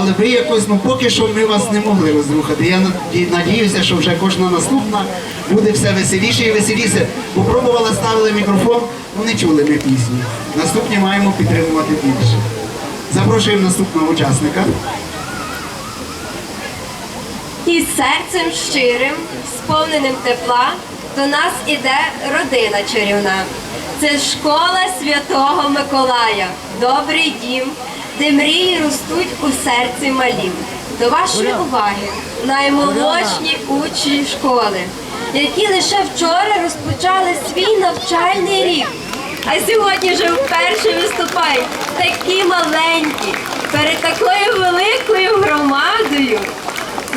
Але ви якось, ну поки що ми вас не могли розрухати. Я наді- надіюся, що вже кожна наступна буде все веселіше і веселіше. Бо пробували, ставили мікрофон, ну не чули ми пісні. Наступні маємо підтримувати більше. Запрошуємо наступного учасника. І серцем щирим, сповненим тепла, до нас іде родина чарівна. Це школа Святого Миколая, добрий дім, де мрії ростуть у серці малім. До вашої уваги наймолодші учні школи, які лише вчора розпочали свій навчальний рік. А сьогодні вже вперше виступають такі маленькі перед такою великою громадою.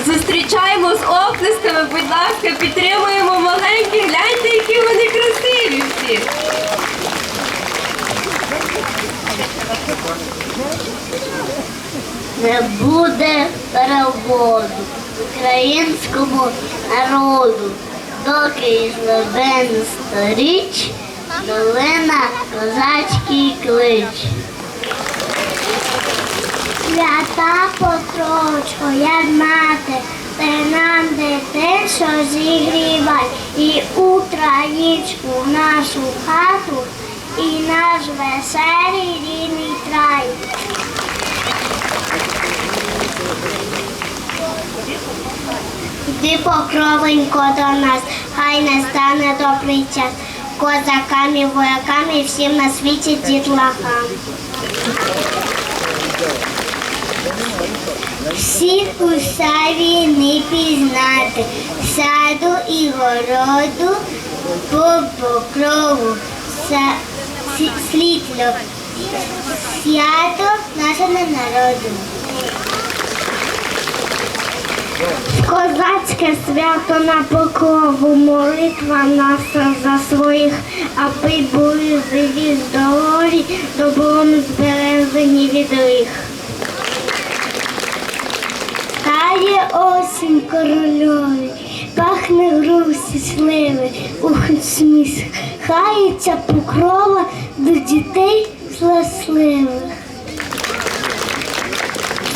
Зустрічаємо з оплесками, будь ласка, підтримуємо Не буде переводу українському народу, доки ізлебен сторіч, долина козацький клич. Свята Петрочко, як мати, ти нам дитин, що зігрівай, і українську нашу хату, і наш веселий рідний край. Йди покровенько до нас, хай не стане добрий час. Козакам і воякам і всім на світі дітлахам. Всіх у саві не пізнати, саду і городу, по покрову, світло, свято нашого народу. Козацьке свято на покрову, молитва наша за своїх, аби були живі, здорові, добром збережені від лих. Тає осінь корольові, пахне грусті сливи, ухить сміх, хається покрова до дітей щасливих.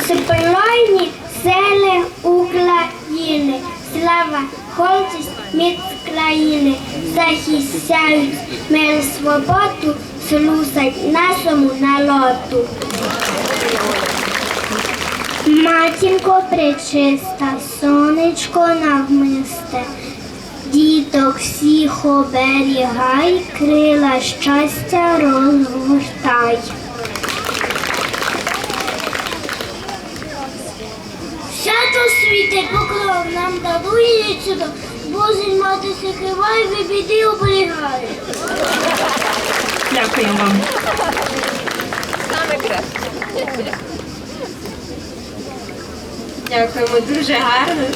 Збройні сили України, слава, гордість, міць країни, захищають мир свободу, служать нашому народу. Матінко пречиста, сонечко навмисте, діток всіх оберігай, крила щастя розгортай. Свято світе покров нам дарує чудо, Божий мати сихивай, ви біди оберігає. Дякую вам. Саме краще. Дякуємо дуже гарно.